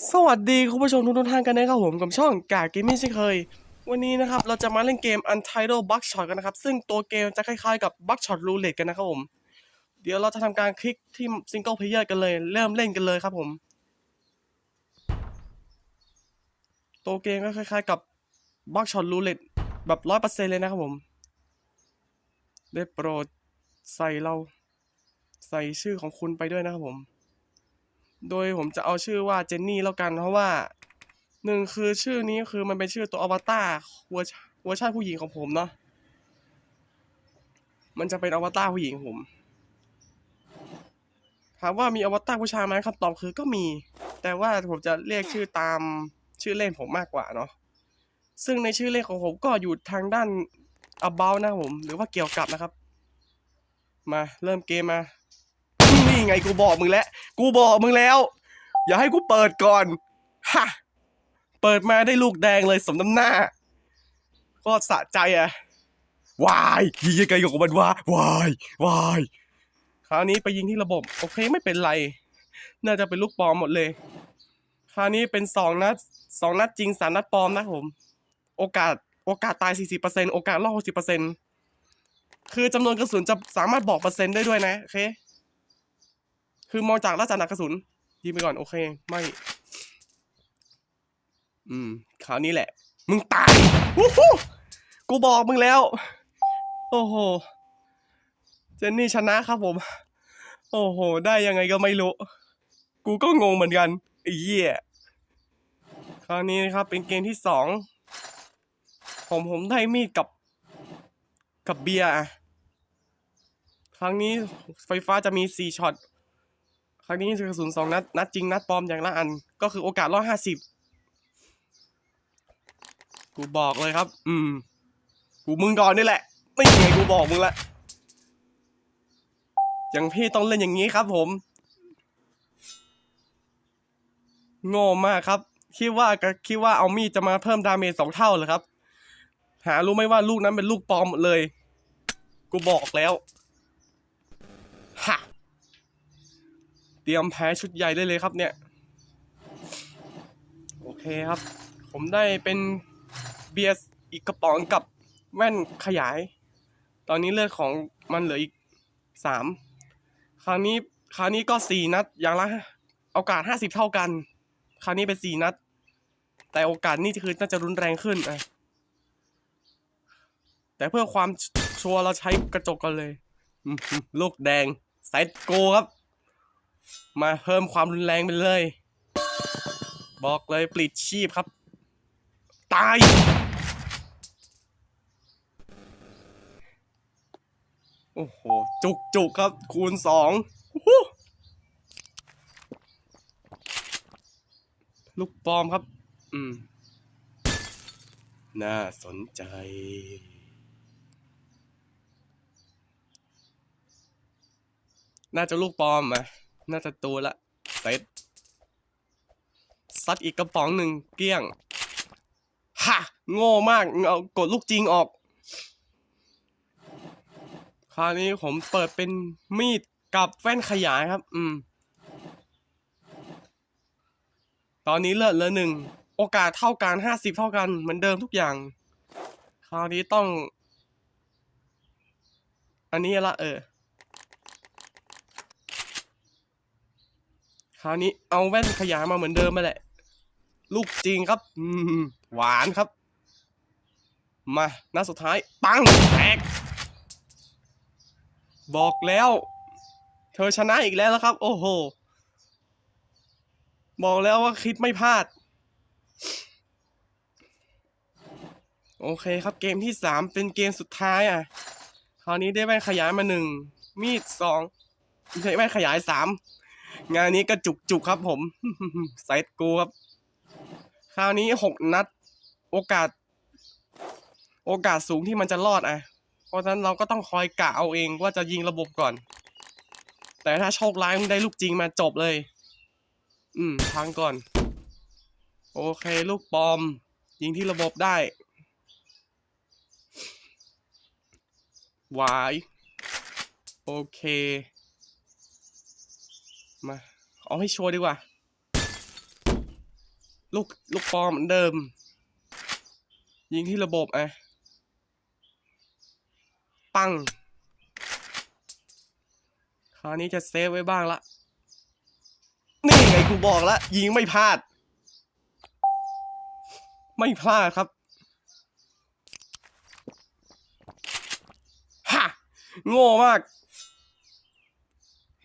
สวัสดีคุณผู้ชมทุกท่านกันนะครับผมกับช่องกาเกมมิ่เช่นเคย วันนี้นะครับเราจะมาเล่นเกม Untitled Buckshot กันนะครับ ซึ่งตัวเกมจะคล้ายๆกับ Buckshot Roulette กันนะครับผม เดี๋ยวเราจะทำการคลิกที่ Single Player กันเลย เริ่มเล่นกันเลยครับผม ตัวเกมก็คล้ายๆกับ Buckshot Roulette แบบร้อยเปอร์เซ็นต์เลยนะครับผม ได้โปรดใส่เราใส่ชื่อของคุณไปด้วยนะครับผม โดยผมจะเอาชื่อว่าเจนนี่แล้วกัน เพราะว่าหนึ่งคือชื่อนี้คือมันเป็นชื่อตัวอวตารเวอร์ชันเวอร์ชันผู้หญิงของผมเนาะมันจะเป็นอวตารผู้หญิงผมถามว่ามีอวตารผู้ชายไหมคำตอบคือก็มี แต่ว่าผมจะเรียกชื่อตามชื่อเล่นผมมากกว่าเนาะซึ่งในชื่อเล่นของผมก็อยู่ทางด้าน about นะผม หรือว่าเกี่ยวกับนะครับ มาเริ่มเกมมา นี่ไงกูบอกมึงแล้ว กูบอกมึงแล้ว อย่าให้กูเปิดก่อนฮะเปิดมาได้ลูกแดงเลยสมน้ำหน้า ก็สะใจอะวายยิงยังไงกับมันวะวายวายคราวนี้ไปยิงที่ระบบ โอเคไม่เป็นไร น่าจะเป็นลูกปลอมหมดเลย คราวนี้เป็นสองนัดสองนัดจริงสามนัดปลอมนะผม โอกาสโอกาสตายสี่สิบเปอร์เซ็นโอกาสรอดหกสิบเปอร์เซ็นคือจำนวนกระสุนจะสามารถบอกเปอร์เซ็นต์ได้ด้วยนะ โอเค คือมองจากลักษณะกระสุนยิงไปก่อน โอเค ไม่ อืมคราวนี้แหละ มึงตายวู้ฮู้กูบอกมึงแล้ว โอ้โห เจนนี่ชนะครับผม โอ้โห ได้ยังไงก็ไม่รู้ กูก็งงเหมือนกันไอ้เหี้ยคราวนี้นะครับ เป็นเกมที่สองผมผมได้มีดกับ กับเบียร์ครั้งนี้ไฟฟ้าจะมีสี่ช็อต ครั้งนี้กระสุนสองนัด นัดจริงนัดปลอมอย่างละอัน ก็คือโอกาสรอดห้าสิบกูบอกเลยครับ อืม กูมึงก่อนนี่แหละ ไม่ไงกูบอกมึงละอย่างพี่ต้องเล่นอย่างนี้ครับผม โง่มากครับ คิดว่าก็คิดว่าเอามีดจะมาเพิ่มดาเมจสองเท่าเหรอครับ หารู้ไหมว่าลูกนั้นเป็นลูกปลอมหมดเลย กูบอกแล้วฮะ เตรียมแพ้ชุดใหญ่ได้เลยครับเนี่ย โอเคครับ ผมได้เป็นเบียร์อีกกระป๋องกับแว่นขยาย ตอนนี้เลือดของมันเหลืออีกสามคราวนี้คราวนี้ก็สี่นัด อย่างละโอกาสห้าสิบเท่ากัน คราวนี้เป็นสี่นัด แต่โอกาสนี่คือน่าจะรุนแรงขึ้นอะแต่เพื่อความชัวร์เราใช้กระจกกันเลยลูกแดง ไซต์โกครับ มาเพิ่มความรุนแรงไปเลย บอกเลยปลิดชีพครับ ตาย โอ้โห จุกจุกครับ คูณสองลูกปอมครับ อืม น่าสนใจน่าจะลูกปลอมอะ น่าจะตัวละเซตซัดอีกกระป๋องหนึ่งเกลี้ยงฮะโง่มากเอากดลูกจริงออก คราวนี้ผมเปิดเป็นมีดกับแว่นขยายครับ อืม ตอนนี้เลือดเหลือหนึ่ง โอกาสเท่ากันห้าสิบเท่ากันเหมือนเดิมทุกอย่าง คราวนี้ต้อง อันนี้ละเออ คราวนี้เอาแว่นขยายมาเหมือนเดิมมาแหละ ลูกจริงครับอืมหวานครับ มาหน้าสุดท้าย ปังแตกบอกแล้ว เธอชนะอีกแล้วครับ โอ้โห บอกแล้วว่าคิดไม่พลาด โอเคครับเกมที่สามเป็นเกมสุดท้ายอะ คราวนี้ได้แว่นขยายมาหนึ่งมีดสองไม่ใช่แว่นขยายสาม งานนี้ก็จุกจุกครับผมไซต์กูครับ คราวนี้หกนัด โอกาส โอกาสสูงที่มันจะรอดอะ เพราะฉะนั้นเราก็ต้องคอยกะเอาเองว่าจะยิงระบบก่อน แต่ถ้าโชคร้ายมึงได้ลูกจริงมาจบเลย อืมพังก่อน โอเค ลูกปลอม ยิงที่ระบบได้วายโอเค มา เอาให้ชัวร์ดีกว่า ลูก ลูกปอมเหมือนเดิม ยิงที่ระบบอะ ปัง คราวนี้จะเซฟไว้บ้างละ นี่ไงกูบอกแล้วยิงไม่พลาด ไม่พลาดครับฮะโง่มาก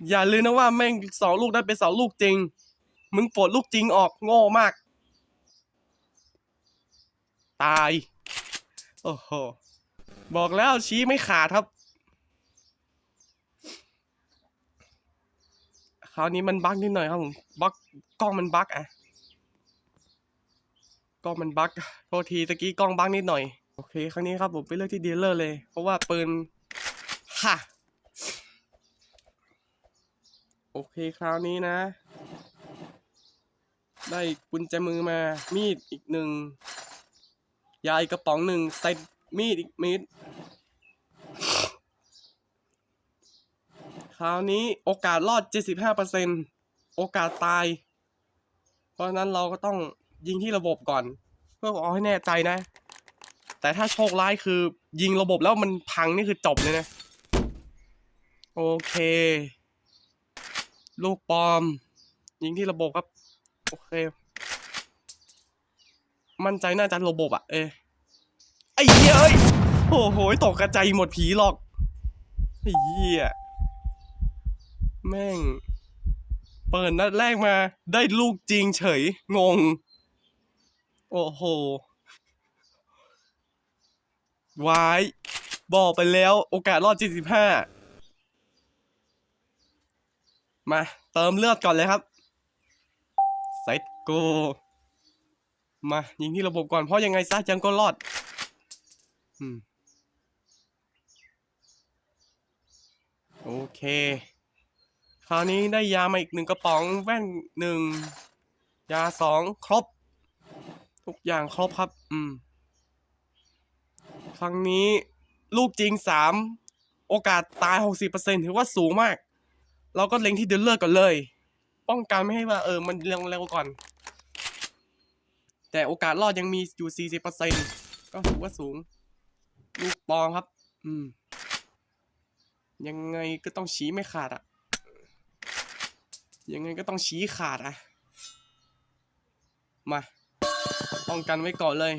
อย่าลืมนะว่าแม่งสองลูกนั้นเป็นสองลูกจริง มึงปลดลูกจริงออกโง่มาก ตาย โอ้โห บอกแล้วชี้ไม่ขาดครับ คราวนี้มันบั๊กนิดหน่อยครับผมบั๊กกล้องมันบั๊กอะกล้องมันบั๊กโทษทีตะกี้กล้องบั๊กนิดหน่อย โอเค ครั้งนี้ครับผมไปเลือกที่ดีลเลอร์เลย เพราะว่าปืนฮะโอเคคราวนี้นะ ได้กุญแจมือมา มีดอีกหนึ่ง ยาอีกกระป๋องหนึ่งใส่มีดอีกมีด คราวนี้โอกาสรอด 75%โอกาสตาย เพราะฉะนั้นเราก็ต้องยิงที่ระบบก่อน เพื่อเอาให้แน่ใจนะ แต่ถ้าโชคร้ายคือยิงระบบแล้วมันพังนี่คือจบเลยนะ โอเค ลูกปลอม ยิงที่ระบบครับ โอเค มั่นใจน่าจะระบบอะเอไอ้เหี้ยเอ้ยโอ้โหตกกระจายหมดผีหรอกไอ้เหี้ยแม่ง เปิดนัดแรกมา ได้ลูกจริงเฉย งง โอ้โหวาย บอกไปแล้ว โอกาสรอด 75 มาเติมเลือดก่อนเลยครับเซตโกมายิงที่ระบบก่อนเพราะยังไงซะยังก็รอดอโอเค คราวนี้ได้ยามาอีกหนึ่งกระป๋องแว่นหนึ่งยาสองครบ ทุกอย่างครบครับ อืม ครั้งนี้ลูกจริงสามโอกาสตายหกสิบเปอร์เซ็นถือว่าสูงมาก เราก็เล็งที่เดลเลอร์ก่อนเลย ป้องกันไม่ให้ว่าเออมันเร็วเร็วก่อน แต่โอกาสรอดยังมีอยู่สี่สิบเปอร์เซ็นก็ถือว่าสูง ลูกปองครับ อืม ยังไงก็ต้องชี้ไม่ขาดอะยังไงก็ต้องชี้ขาดอะมาป้องกันไว้ก่อนเลย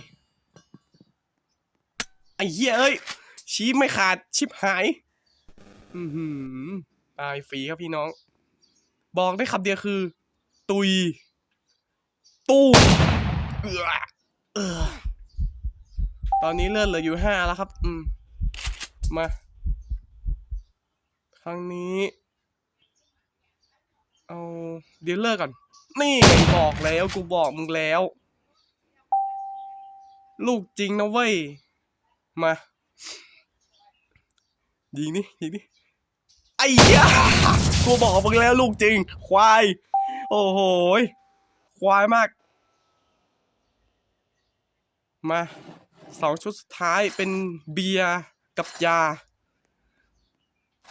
ไอ้เหี้ยเอ้ย ชี้ไม่ขาดชิบหาย อือหือ ตายฟรีครับพี่น้อง บอกได้คำเดียวคือ ตุย ตู้เออเออตอนนี้เลือดเหลืออยู่ห้าแล้วครับ อืม มา ครั้งนี้ เอาเดีลเลอร์ก่อน นี่บอกแล้วกูบอกมึงแล้ว ลูกจริงนะเว้ย มา ยิงนี่ยิงนี่ ไอ้ยากูบอกมึงแล้วลูกจริง ควาย โอ้โหควายมาก มาสองชุดสุดท้ายเป็นเบียร์กับยา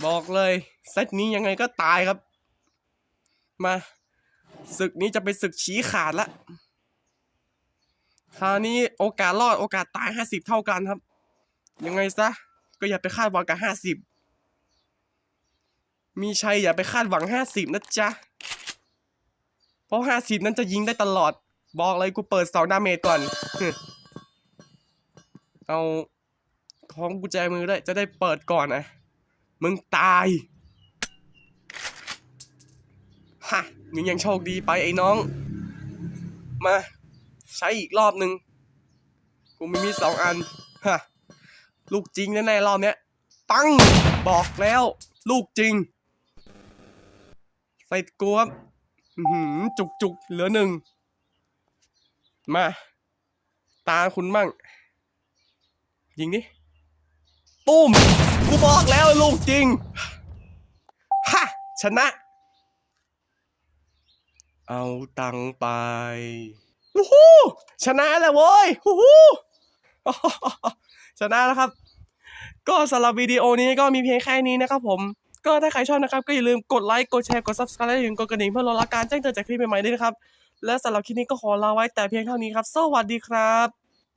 บอกเลยเซตนี้ยังไงก็ตายครับ มาศึกนี้จะเป็นศึกชี้ขาดละคราวนี้โอกาสรอดโอกาสตายห้าสิบเท่ากันครับ ยังไงซะ ก็อย่าไปคาดหวังกับห้าสิบ มีชัยอย่าไปคาดหวังห้าสิบนะจ๊ะ เพราะห้าสิบนั้นจะยิงได้ตลอด บอกเลยกูเปิดสองดาเมจก่อน เอาของกุญแจมือด้วยจะได้เปิดก่อนนะ มึงตาย ฮะ มึงยังโชคดีไปไอ้น้อง มา ใช้อีกรอบหนึ่งกูมีมีสองอัน ฮะ ลูกจริงแน่ๆรอบเนี้ย ปัง บอกแล้ว ลูกจริง ใส่กูครับอื้อหือจุกจุกๆเหลือหนึ่ง มา ตาคุณมั่งยิงดิตุ้ม กูบอกแล้วลูกจริง ฮะ ชนะ เอาตังค์ไปวู้ฮู้ชนะแล้วเว้ยวู้ฮู้ชนะแล้วครับ ก็สำหรับวิดีโอนี้ก็มีเพียงแค่นี้นะครับผม ก็ถ้าใครชอบนะครับ ก็อย่าลืมกดไลค์ กดแชร์ กด subscribe และอย่าลืมกดกระดิ่งเพื่อรอรับการแจ้งเตือนจากคลิปใหม่ๆด้วยนะครับ และสำหรับคลิปนี้ก็ขอลาไว้แต่เพียงเท่านี้ครับ สวัสดีครับ